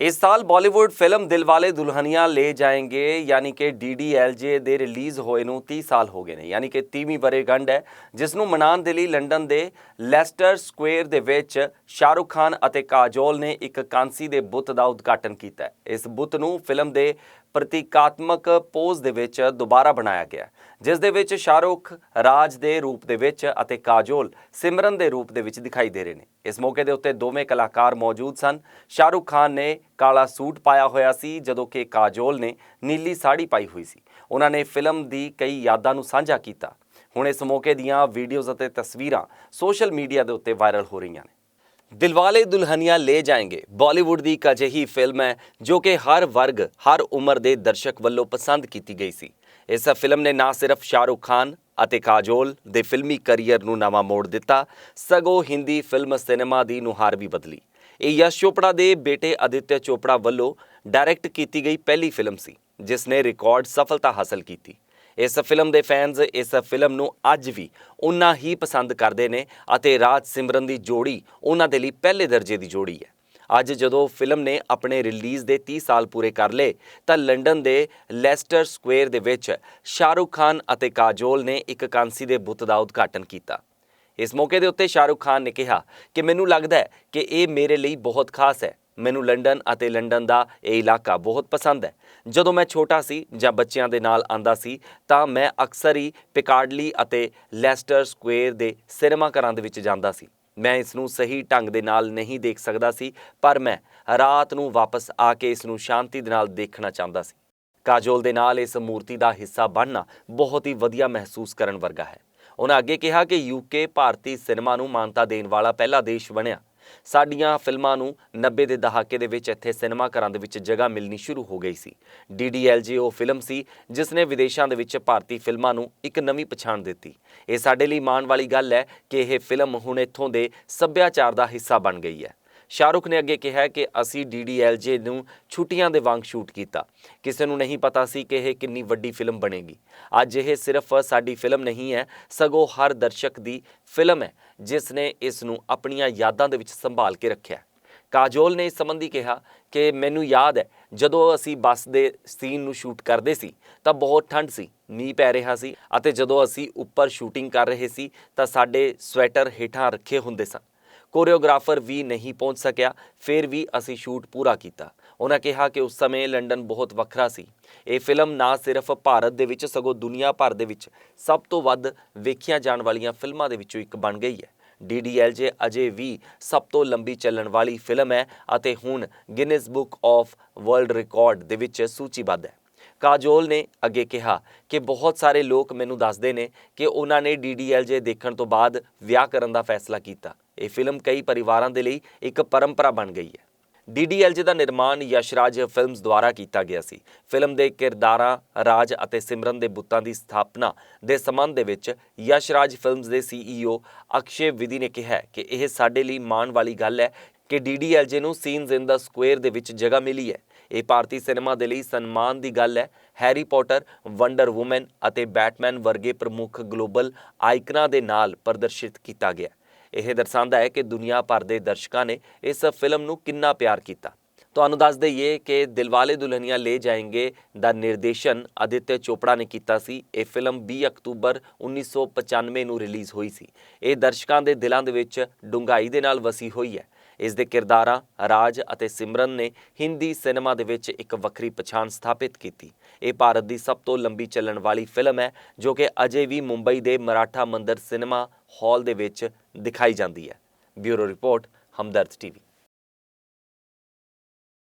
ਇਸ ਸਾਲ ਬਾਲੀਵੁੱਡ ਫਿਲਮ ਦਿਲਵਾਲੇ ਦੁਲਹਨੀਆਂ ਲੈ ਜਾਏਂਗੇ, ਯਾਨੀ ਕਿ DDLJ ਦੇ ਰਿਲੀਜ਼ ਹੋਏ ਨੂੰ 30 ਸਾਲ ਹੋ ਗਏ ਨੇ, ਯਾਨੀ ਕਿ 30ਵੀਂ ਵਰ੍ਹੇਗੰਢ ਹੈ, ਜਿਸ ਨੂੰ ਮਨਾਉਣ ਦੇ ਲਈ ਲੰਡਨ ਦੇ ਲੈਸਟਰ ਸਕੁਅਰ ਦੇ ਵਿੱਚ ਸ਼ਾਹਰੁਖ ਖਾਨ ਅਤੇ ਕਾਜੋਲ ਨੇ ਇੱਕ ਕਾਂਸੀ ਦੇ ਬੁੱਤ ਦਾ ਉਦਘਾਟਨ ਕੀਤਾ ਇਸ ਬੁੱਤ ਨੂੰ ਫਿਲਮ ਦੇ ਪ੍ਰਤੀਕਾਤਮਕ ਪੋਜ਼ ਦੇ ਵਿੱਚ ਦੁਬਾਰਾ ਬਣਾਇਆ ਗਿਆ ਜਿਸ ਦੇ ਵਿੱਚ ਸ਼ਾਹਰੁਖ ਰਾਜ ਦੇ ਰੂਪ ਦੇ ਵਿੱਚ ਅਤੇ ਕਾਜੋਲ ਸਿਮਰਨ ਦੇ ਰੂਪ ਦੇ ਵਿੱਚ ਦਿਖਾਈ ਦੇ ਰਹੇ ਨੇ। ਇਸ ਮੌਕੇ ਦੇ ਉੱਤੇ ਦੋਵੇਂ ਕਲਾਕਾਰ ਮੌਜੂਦ ਸਨ। ਸ਼ਾਹਰੁਖ ਖਾਨ ਨੇ ਕਾਲਾ ਸੂਟ ਪਾਇਆ ਹੋਇਆ ਸੀ, ਜਦੋਂ ਕਿ ਕਾਜੋਲ ਨੇ ਨੀਲੀ ਸਾੜੀ ਪਾਈ ਹੋਈ ਸੀ। ਉਹਨਾਂ ਨੇ ਫਿਲਮ ਦੀ ਕਈ ਯਾਦਾਂ ਨੂੰ ਸਾਂਝਾ ਕੀਤਾ। ਹੁਣ ਇਸ ਮੌਕੇ ਦੀਆਂ ਵੀਡੀਓਜ਼ ਅਤੇ ਤਸਵੀਰਾਂ ਸੋਸ਼ਲ ਮੀਡੀਆ ਦੇ ਉੱਤੇ ਵਾਇਰਲ ਹੋ ਰਹੀਆਂ ਨੇ। ਦਿਲਵਾਲੇ ਦੁਲਹਨੀਆਂ ਲੈ ਜਾਏਂਗੇ ਬਾਲੀਵੁੱਡ ਦੀ ਇੱਕ ਅਜਿਹੀ ਫਿਲਮ ਹੈ ਜੋ ਕਿ ਹਰ ਵਰਗ ਹਰ ਉਮਰ ਦੇ ਦਰਸ਼ਕ ਵੱਲੋਂ ਪਸੰਦ ਕੀਤੀ ਗਈ ਸੀ ਇਸ ਫਿਲਮ ਨੇ ਨਾ ਸਿਰਫ ਸ਼ਾਹਰੁਖ ਖਾਨ ਅਤੇ ਕਾਜੋਲ ਦੇ ਫਿਲਮੀ ਕੈਰੀਅਰ ਨੂੰ ਨਵਾਂ ਮੋੜ ਦਿੱਤਾ ਸਗੋਂ ਹਿੰਦੀ ਫਿਲਮ ਸਿਨੇਮਾ ਦੀ ਨੁਹਾਰ ਵੀ ਬਦਲੀ ਇਹ ਯਸ਼ ਚੋਪੜਾ ਦੇ ਬੇਟੇ ਅਦਿੱਤਿਆ ਚੋਪੜਾ ਵੱਲੋਂ ਡਾਇਰੈਕਟ ਕੀਤੀ ਗਈ ਪਹਿਲੀ ਫਿਲਮ ਸੀ ਜਿਸ ਨੇ ਰਿਕਾਰਡ ਸਫਲਤਾ ਹਾਸਲ ਕੀਤੀ ਇਸ ਫਿਲਮ ਦੇ ਫੈਨਸ ਇਸ ਫਿਲਮ ਨੂੰ ਅੱਜ ਵੀ ਉਨਾ ਹੀ ਪਸੰਦ ਕਰਦੇ ਨੇ ਅਤੇ ਰਾਜ ਸਿਮਰਨ ਦੀ ਜੋੜੀ ਉਹਨਾਂ ਦੇ ਲਈ ਪਹਿਲੇ ਦਰਜੇ ਦੀ ਜੋੜੀ ਹੈ। ਅੱਜ ਜਦੋਂ ਫਿਲਮ ਨੇ ਆਪਣੇ ਰਿਲੀਜ਼ ਦੇ 30 ਸਾਲ ਪੂਰੇ ਕਰ ਲਏ, ਤਾਂ ਲੰਡਨ ਦੇ ਲੈਸਟਰ ਸਕੁਅਰ ਦੇ ਵਿੱਚ ਸ਼ਾਹਰੁਖ ਖਾਨ ਅਤੇ ਕਾਜੋਲ ਨੇ ਇੱਕ ਕਾਂਸੀ ਦੇ ਬੁੱਤ ਦਾ ਉਦਘਾਟਨ ਕੀਤਾ। ਇਸ ਮੌਕੇ ਦੇ ਉੱਤੇ ਸ਼ਾਹਰੁਖ ਖਾਨ ਨੇ ਕਿਹਾ ਕਿ ਮੈਨੂੰ ਲੱਗਦਾ ਹੈ ਕਿ ਇਹ ਮੇਰੇ ਲਈ ਬਹੁਤ ਖਾਸ ਹੈ। ਮੈਨੂੰ ਲੰਡਨ ਅਤੇ ਲੰਡਨ ਦਾ ਇਹ ਇਲਾਕਾ ਬਹੁਤ ਪਸੰਦ ਹੈ। ਜਦੋਂ ਮੈਂ ਛੋਟਾ ਸੀ ਜਾਂ ਬੱਚਿਆਂ ਦੇ ਨਾਲ ਆਂਦਾ ਸੀ, ਤਾਂ ਮੈਂ ਅਕਸਰ ਹੀ ਪਿਕਾਰਡਲੀ ਅਤੇ ਲੈਸਟਰ ਸਕੁਅਰ ਦੇ ਸਿਨੇਮਾ ਘਰਾਂ ਦੇ ਵਿੱਚ ਜਾਂਦਾ ਸੀ। ਮੈਂ ਇਸ ਨੂੰ ਸਹੀ ਢੰਗ ਦੇ ਨਾਲ ਨਹੀਂ ਦੇਖ ਸਕਦਾ ਸੀ, ਪਰ ਮੈਂ ਰਾਤ ਨੂੰ ਵਾਪਸ ਆ ਕੇ ਇਸ ਨੂੰ ਸ਼ਾਂਤੀ ਦੇ ਨਾਲ ਦੇਖਣਾ ਚਾਹੁੰਦਾ ਸੀ। ਕਾਜੋਲ ਦੇ ਨਾਲ ਇਸ ਮੂਰਤੀ ਦਾ ਹਿੱਸਾ ਬਣਨਾ ਬਹੁਤ ਹੀ ਵਧੀਆ ਮਹਿਸੂਸ ਕਰਨ ਵਰਗਾ ਹੈ। ਉਹਨਾਂ ਅੱਗੇ ਕਿਹਾ ਕਿ ਯੂਕੇ ਭਾਰਤੀ ਸਿਨੇਮਾ ਨੂੰ ਮਾਨਤਾ ਦੇਣ ਵਾਲਾ ਪਹਿਲਾ ਦੇਸ਼ ਬਣਿਆ। ਸਾਡੀਆਂ ਫਿਲਮਾਂ ਨੂੰ 90 ਦੇ ਦਹਾਕੇ ਦੇ ਵਿੱਚ ਇੱਥੇ ਸਿਨੇਮਾ ਘਰਾਂ ਦੇ ਵਿੱਚ ਜਗ੍ਹਾ ਮਿਲਣੀ ਸ਼ੁਰੂ ਹੋ ਗਈ ਸੀ। DDLJ ਉਹ ਫਿਲਮ ਸੀ, ਜਿਸ ਨੇ ਵਿਦੇਸ਼ਾਂ ਦੇ ਵਿੱਚ ਭਾਰਤੀ ਫਿਲਮਾਂ ਨੂੰ ਇੱਕ ਨਵੀਂ ਪਛਾਣ ਦਿੱਤੀ। ਇਹ ਸਾਡੇ ਲਈ ਮਾਣ ਵਾਲੀ ਗੱਲ ਹੈ ਕਿ ਇਹ ਫਿਲਮ ਹੁਣ ਇੱਥੋਂ ਦੇ ਸੱਭਿਆਚਾਰ ਦਾ ਹਿੱਸਾ ਬਣ ਗਈ ਹੈ। ਸ਼ਾਹਰੁਖ ਨੇ ਅੱਗੇ ਕਿਹਾ ਕਿ ਅਸੀਂ DDLJ ਨੂੰ ਛੁੱਟੀਆਂ ਦੇ ਵਾਂਗ ਸ਼ੂਟ ਕੀਤਾ। ਕਿਸੇ ਨੂੰ ਨਹੀਂ ਪਤਾ ਸੀ ਕਿ ਇਹ ਕਿੰਨੀ ਵੱਡੀ ਫਿਲਮ ਬਣੇਗੀ। ਅੱਜ ਇਹ ਸਿਰਫ ਸਾਡੀ ਫਿਲਮ ਨਹੀਂ ਹੈ, ਸਗੋਂ ਹਰ ਦਰਸ਼ਕ ਦੀ ਫਿਲਮ ਹੈ, ਜਿਸ ਨੇ ਇਸ ਨੂੰ ਆਪਣੀਆਂ ਯਾਦਾਂ ਦੇ ਵਿੱਚ ਸੰਭਾਲ ਕੇ ਰੱਖਿਆ ਕਾਜੋਲ ਨੇ ਇਸ ਸੰਬੰਧੀ ਕਿਹਾ ਕਿ ਮੈਨੂੰ ਯਾਦ ਹੈ, ਜਦੋਂ ਅਸੀਂ ਬੱਸ ਦੇ ਸੀਨ ਨੂੰ ਸ਼ੂਟ ਕਰਦੇ ਸੀ, ਤਾਂ ਬਹੁਤ ਠੰਡ ਸੀ, ਮੀਂਹ ਪੈ ਰਿਹਾ ਸੀ ਅਤੇ ਜਦੋਂ ਅਸੀਂ ਉੱਪਰ ਸ਼ੂਟਿੰਗ ਕਰ ਰਹੇ ਸੀ, ਤਾਂ ਸਾਡੇ ਸਵੈਟਰ ਹੇਠਾਂ ਰੱਖੇ ਹੁੰਦੇ ਸਨ। ਕੋਰੀਓਗ੍ਰਾਫਰ ਵੀ ਨਹੀਂ ਪਹੁੰਚ ਸਕਿਆ, ਫਿਰ ਵੀ ਅਸੀਂ ਸ਼ੂਟ ਪੂਰਾ ਕੀਤਾ। ਉਹਨਾਂ ਕਿਹਾ ਕਿ ਉਸ ਸਮੇਂ ਲੰਡਨ ਬਹੁਤ ਵੱਖਰਾ ਸੀ। ਇਹ ਫਿਲਮ ਨਾ ਸਿਰਫ ਭਾਰਤ ਦੇ ਵਿੱਚ, ਸਗੋਂ ਦੁਨੀਆ ਭਰ ਦੇ ਵਿੱਚ ਸਭ ਤੋਂ ਵੱਧ ਵੇਖੀਆਂ ਜਾਣ ਵਾਲੀਆਂ ਫਿਲਮਾਂ ਦੇ ਵਿੱਚੋਂ ਇੱਕ ਬਣ ਗਈ ਹੈ। DDLJ ਅਜੇ ਵੀ ਸਭ ਤੋਂ ਲੰਬੀ ਚੱਲਣ ਵਾਲੀ ਫਿਲਮ ਹੈ ਅਤੇ ਹੁਣ Guinness book of world record ਦੇ ਵਿੱਚ ਸੂਚੀਬੱਧ ਹੈ। ਕਾਜੋਲ ਨੇ ਅੱਗੇ ਕਿਹਾ ਕਿ ਬਹੁਤ ਸਾਰੇ ਲੋਕ ਮੈਨੂੰ ਦੱਸਦੇ ਨੇ ਕਿ ਉਹਨਾਂ ਨੇ DDLJ ਦੇਖਣ ਤੋਂ ਬਾਅਦ ਵਿਆਹ ਕਰਨ ਦਾ ਫੈਸਲਾ ਕੀਤਾ। ਇਹ ਫਿਲਮ ਕਈ ਪਰਿਵਾਰਾਂ ਦੇ ਲਈ ਇੱਕ ਪਰੰਪਰਾ ਬਣ ਗਈ ਹੈ। DDLJ ਦਾ ਨਿਰਮਾਣ ਯਸ਼ਰਾਜ ਫਿਲਮਸ ਦੁਆਰਾ ਕੀਤਾ ਗਿਆ ਸੀ। ਫਿਲਮ ਦੇ ਕਿਰਦਾਰਾਂ, ਰਾਜ ਅਤੇ ਸਿਮਰਨ ਦੇ ਬੁੱਤਾਂ ਦੀ ਸਥਾਪਨਾ ਦੇ ਸੰਬੰਧ ਦੇ ਵਿੱਚ ਯਸ਼ਰਾਜ ਫਿਲਮਸ ਦੇ CEO ਅਕਸ਼ੇ ਵਿਧੀ ਨੇ ਕਿਹਾ ਕਿ ਇਹ ਸਾਡੇ ਲਈ ਮਾਣ ਵਾਲੀ ਗੱਲ ਹੈ ਕਿ DDLJ ਨੂੰ ਸੀਨਸ ਇਨ ਦਾ ਸਕੁਅਰ ਦੇ ਵਿੱਚ ਜਗ੍ਹਾ ਮਿਲੀ ਹੈ। ਇਹ ਭਾਰਤੀ ਸਿਨੇਮਾ ਦੇ ਲਈ ਸਨਮਾਨ ਦੀ ਗੱਲ ਹੈ। ਹੈਰੀ ਪੋਟਰ, ਵੰਡਰ ਵੂਮਨ ਅਤੇ ਬੈਟਮੈਨ ਵਰਗੇ ਪ੍ਰਮੁੱਖ ਗਲੋਬਲ ਆਈਕਨਾਂ ਦੇ ਨਾਲ ਪ੍ਰਦਰਸ਼ਿਤ ਕੀਤਾ ਗਿਆ। ਇਹ ਦਰਸਾਉਂਦਾ ਹੈ ਕਿ ਦੁਨੀਆ ਭਰ ਦੇ ਦਰਸ਼ਕਾਂ ਨੇ ਇਸ ਫਿਲਮ ਨੂੰ ਕਿੰਨਾ ਪਿਆਰ ਕੀਤਾ। ਤੁਹਾਨੂੰ ਦੱਸ ਦਈਏ ਕਿ ਦਿਲਵਾਲੇ ਦੁਲਹਨੀਆਂ ਲੈ ਜਾਏਂਗੇ ਦਾ ਨਿਰਦੇਸ਼ਨ ਅਦਿੱਤਿਆ ਚੋਪੜਾ ਨੇ ਕੀਤਾ ਸੀ। ਇਹ ਫਿਲਮ 20 ਅਕਤੂਬਰ 1995 ਨੂੰ ਰਿਲੀਜ਼ ਹੋਈ ਸੀ। ਇਹ ਦਰਸ਼ਕਾਂ ਦੇ ਦਿਲਾਂ ਦੇ ਵਿੱਚ ਡੂੰਘਾਈ ਦੇ ਨਾਲ ਵਸੀ ਹੋਈ ਹੈ। ਇਸ ਦੇ ਕਿਰਦਾਰਾਂ ਰਾਜ ਅਤੇ ਸਿਮਰਨ ਨੇ ਹਿੰਦੀ ਸਿਨੇਮਾ ਦੇ ਵਿੱਚ ਇੱਕ ਵੱਖਰੀ ਪਛਾਣ ਸਥਾਪਿਤ ਕੀਤੀ। ਇਹ ਭਾਰਤ ਦੀ ਸਭ ਤੋਂ ਲੰਬੀ ਚੱਲਣ ਵਾਲੀ ਫਿਲਮ ਹੈ, ਜੋ ਕਿ ਅਜੇ ਵੀ ਮੁੰਬਈ ਦੇ ਮਰਾਠਾ ਮੰਦਰ ਸਿਨੇਮਾ ਹਾਲ ਦੇ ਵਿੱਚ ਦਿਖਾਈ ਜਾਂਦੀ ਹੈ। Bureau report Hamdard TV.